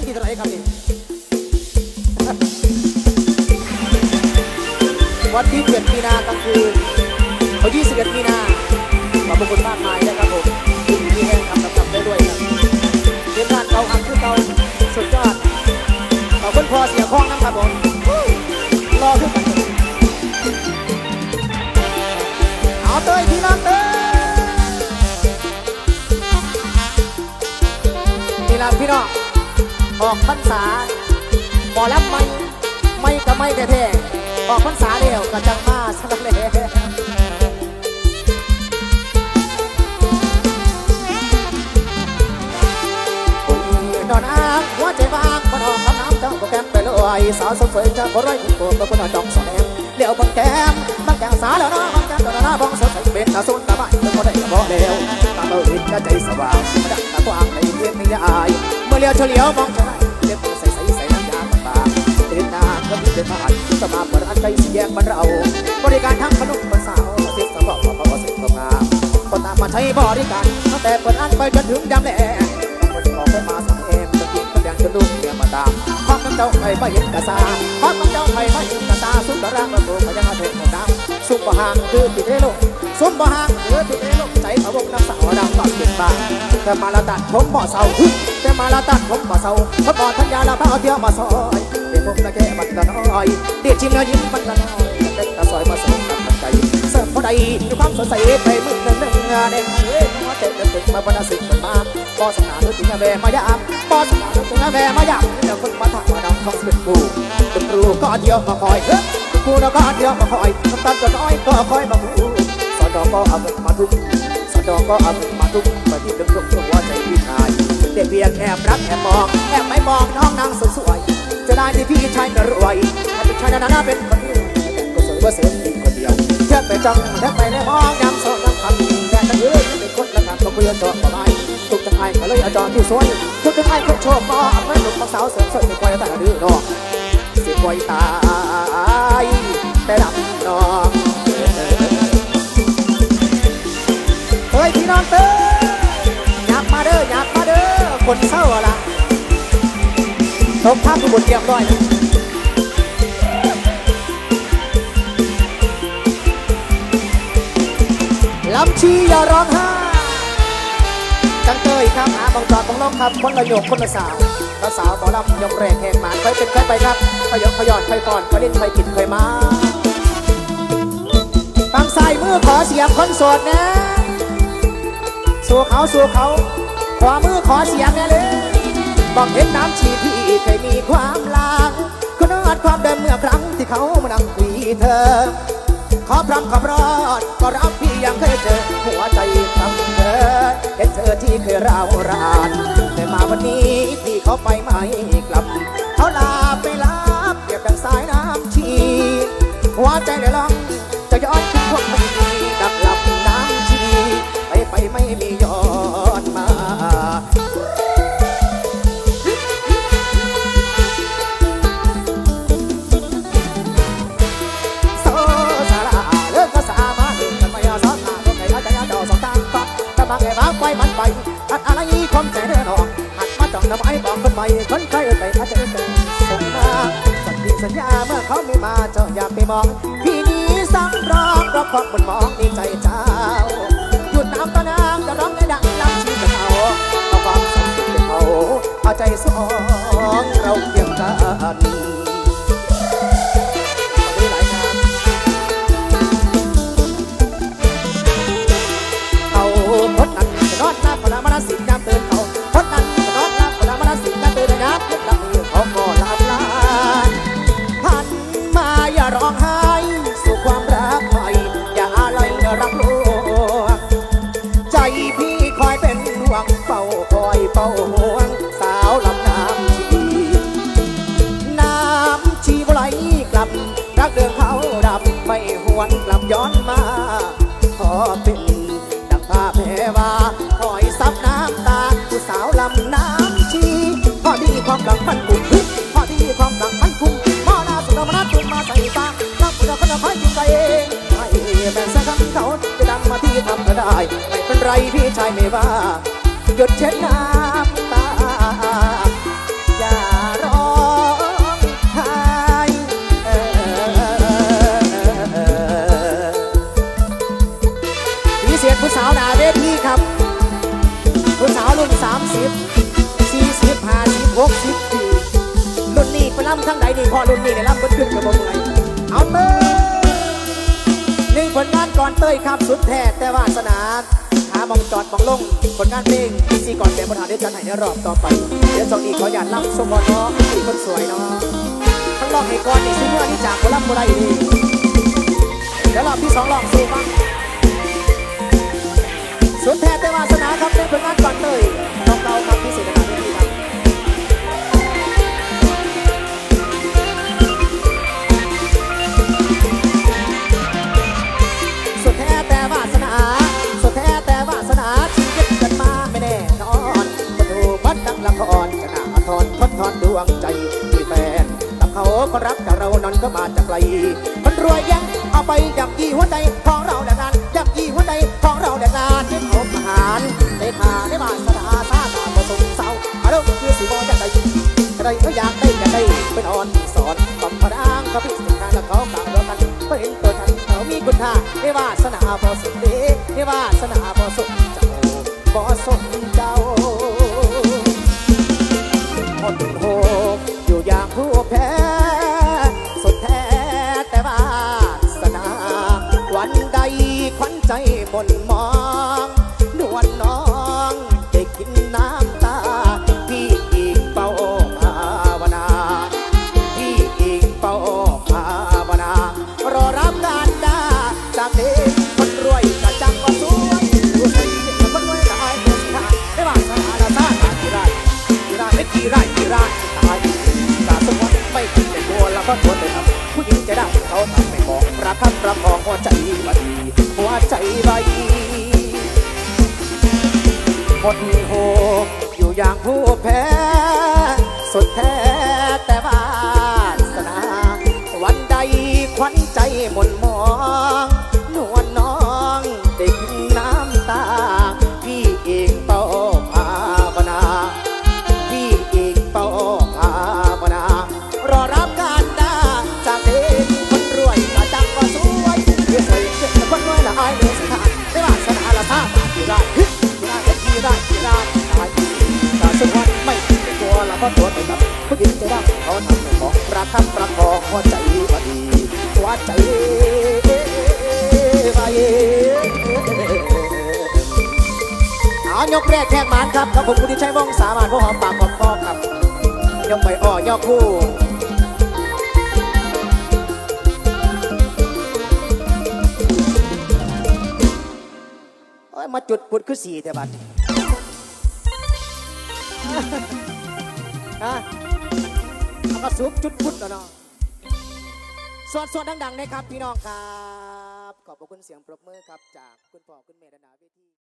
วันที่เท่าไหร่ครับนี่วันที่7มีนากลางคืนเอา21มีนาขอบพระคุณมากมายนะครับผมที่มีแห่งทำทำได้ด้วยครับเรียนงานเขาอังคือเขาสุดยอดขอบคุณพอเสียข้องนะครับผมรอขึ้นกันเอาเตยพี่น้องเตยนี่ละพี่น้อง ออกพรรษาหมอลำไม่ไม่ก็ไม่แท้ๆออกพรรษาเร็วก็จังมาสักเลยนอนอ้างหัวใจว่างมันออกคำน้ำเจ้าก็แก้มไปเลยสาวสวยจะบ่ร้อยตัวก็คนจองแสดงเดี๋ยวบังแก้มบังแก้มสาแล้วนะบังแก้มตอนหน้าบ้องสด ใสเป็นตาสุนตาบ้านก็ได้ก็บ่แล้วตาเอิกใจสว่างมาดังตากว้างในเพียงไม่ยายเมื่อเลี้ยวเฉลียวมองชายเล็บใสใสใสน้ำยาบางเดินหน้าก็มีเดินผ่านสมาบรันใจสีแยกมันเรา บริการทั้งขนมมันสาวเสียสะบอกพอพอเสียงงามคนตามมาใช้บริการตั้งแต่เปิดอันไปจนถึงยามแลง เจ้าไข่ไม่เห็นกะซาความน้ำเจ้าไข่ไม่เห็นกะตาสุดตะร่างประตูพยังมาเถิดหมดน้ำซุปบะหางคือติดเอโลซุปบะหางคือติดเอโลใจพระวงน้ำสาวดำตอนเกิดบ้านแต่มาละตัดผมบ่เศร้าแต่มาละตัดผมบ่เศร้าเพราะก่ทัญญาละพระเอาเที่ยวมาซอยเดี๋ยวผมละแก่บัตรน้อยเดี๋ยวชิมแล้วยิ้มบัตรน้อยเด็กตาซอยมาเสริมกันใจเสริมผู้ใดมีความสดใสไปมือหนึ่งหนึ่งเด็กเอ้ย มาเตะตึกมาบรรสิ่งมันมาปอสนาด้วยถึงแม่มายามปอสนาด้วยถึงแม่มายามเดี๋ยวคนมาถักมาดำของสเปนปูเป็นรูก็เดียวมาคอยเฮ้กูแล้วก็เดียวมาคอยน้ำตาลจะน้อยก็คอยมาพูสอดอก็เอาเงินมาทุกสอดอก็เอาเงินมาทุกมาที่ดึงดึงหัวใจพี่ชายเด็กเบียงแอบรักแอบมองแอบไม่มองน้องนางสวยจะได้ที่พี่ชายก็รวยถ้าพี่ชายนั้นเป็นคนรวยก็สวยว่าเสียงดีคนเดียวเทียบไปจังแทบไปในมองยามโกันก็คุยจอดบ่ได้ทุกจังไงก็เลยอาจารย์ที่สวยทุกจังไงคนโชคมอไม่หนุ่มสาวเสริมสวยไม่ควยแต่ดื้อนอเสียควยตายแต่ดำนองเฮ้ยพี่น้องเต้อยากมาเด้ออยากมาเด้อคนเศร้าละตบภาพทุกบทเรียบร้อยลำชีอย่าร้องไห้ จังเตยครับหาบองจอดบองลงครับ คนละโยกคนละสาวละสาวหมอลำยกแรงแหงหมานค่อยเป็นค่อยไปครับค่อยยกค่อยหยอดค่อยก่อนค่อยเล่นค่อยกินค่อยมาฟังใส่มือขอเสียงคนโสดนะสู่เขาสู่เขา ขวามือขอเสียงแน่เลยบอกเห็นน้ำชีพี่เคยมีความลางคุณอาจความเดิมเมื่อครั้งที่เขามานั่งคุยเธอ ขอพรำขอรอดก็รับพี่ยังเคยเจอ เขาไปไม่กลับ เขาลาไปลาเปรียบดังสายน้ำชีหัวใจเดือดร้อนจะย้อนคิดพวกไม่ดีดักหลับน้ำชีไปไปไม่มีย้อนมาโซซาลาลิกก็สามารถกันไม่ยอมสอนหาพวกไก่อาจจะยาดอกสองทางฟังแต่บางไอ้บางไฟมันไปหัดอะไรความใจเดินออกหัดมาจ้อ น้ำไอ้บอกคนใหม่คนใครไปอาจจะเป็นส่งมาสัญญาสัญญาเมื่อเขาไม่มาเจ้าอย่าไปมอง พี่นี้สั่งร้องราะความบนมองในใจเจ้า หยุดน้ำตาน้ำจะร้องให้ดังลำชีเป็นเอาเอาความสมคิดเป็นเอาเอาใจสองเราเพียงกันมีหลายงานเอาพดนั้นนอนน้ำพนามานาสิน้ำเตือ เฝ้าห่วงสาวลำน้ำชีน้ำชีบไหลกลับ รักเดิมเขาดับไม่หวนกลับย้อนมา ขอเป็นดังผ้าแพรว่าคอยซับน้ำตาผู้สาวลำน้ำชีพอดีความดังมันคุ้มพอดีความดังมันคุ้มพอหน้าสุดมานาตุนมาใส่ตาลับผู้เดียวก็จะคอยอยู่ใจเองไม่แบ่งสักคำเขาจะดังมาที่ทำก็ได้ ไม่เป็นไรพี่ชายไม่ว่า หยดเช็ดน้ำตา อย่าร้องไห้เออพิเศผู้สาวหนาเวทีครับ ผู้สาวรุ่น 30 40 50 60ปีรุ่นนี้ไปล่ำทั้งใดนี่พอรุ่นนี้ได้ล่ำเบิ้ลขึ้นกระบอกมื่อเอาเติ นึงผลงานก่อนเต้ยครับสุดแท้แต่วาสนาหามองจอดมองลงผลงานเพลงที่ซีก่อนเป็นปัญหาเดียวกันให้ในรอบต่อไปเดี๋ยวช่วงนี้ขออยากล่ำสมบัติเนาะที่คนสวยเนาะทั้งรอบให้ก่อนนี่ซื้อเมื่อที่จากคนล่ำคนใดดีเดี๋ยวรอบที่สองลองสู้มั้งสุดแท้แต่วาสนาครับในผลงานก่อนเตยน้องเก่าครับที่สุดใกับเขารักแต่เรานั้นก็มาจากไกลมันรวยยังเอาไปยับยี่หัวใจของเราแต่งานยับยี่หัวใจของเราแต่งานที่ยวอาหารได้ขาได้วาสนาซาตาบ่สงเศร้าอารุคือสิบอจะได้จะได้ก็อยากได้อยากได้เป็นอ่อนสอนต้องพนังเขาพิสิทธิ์แล้วเขากล่าวแล้วกันก็เห็นตัวฉันเขามีคุณค่าได้วาสนาพอสุดเดได้วาสนาพอสุดเจ้าบ่สน ใจหมนมองนวลน้องได้กินน้ำตา พี่อีกเป้าภาวนา พี่อีกเป้าภาวนา รอรับการดาจากเด็กคนรวยจะจังว่าสวยดูสิคนรวยละอายเมืองทางได้ว่าสนาละซาตาที่ไรกีฬาไม่กีฬากีฬาตายกาสมวันไม่คิดแต่ตัวแล้วก็ตัวเลยครับผู้หญิงจะได้เขาทำไม่มองประคับประคองหัวใจมาดี ใจใบหมดโหอยู่อย่างผู้แพ้ สุดแท้ คนรวยละอายเลยสิทาได้วาสนาละท่าตาที่ได้ที่ได้ที่ได้ที่ได้ตายตาสุวรรณไม่เป็นตัวละเพราะตัวเป็นแบบผู้หญิงจะได้เขาทำของประคับประคองหัวใจมาดีหัวใจไปเอายกแรกแขกมานครับกับผมคุณที่ใช้วงสามานพวกหอมปากหอมคอครับยกไปอ้อยกคู่ โอ้ยมาจุดปุดคือสี่แต่บัดฮะเอากระสุบจุดพุดแล้วเนาะสวดสวดดังๆนะครับพี่น้องครับ ขอบพระคุณเสียงปรบมือครับ จากคุณพ่อคุณแม่ดานาเวที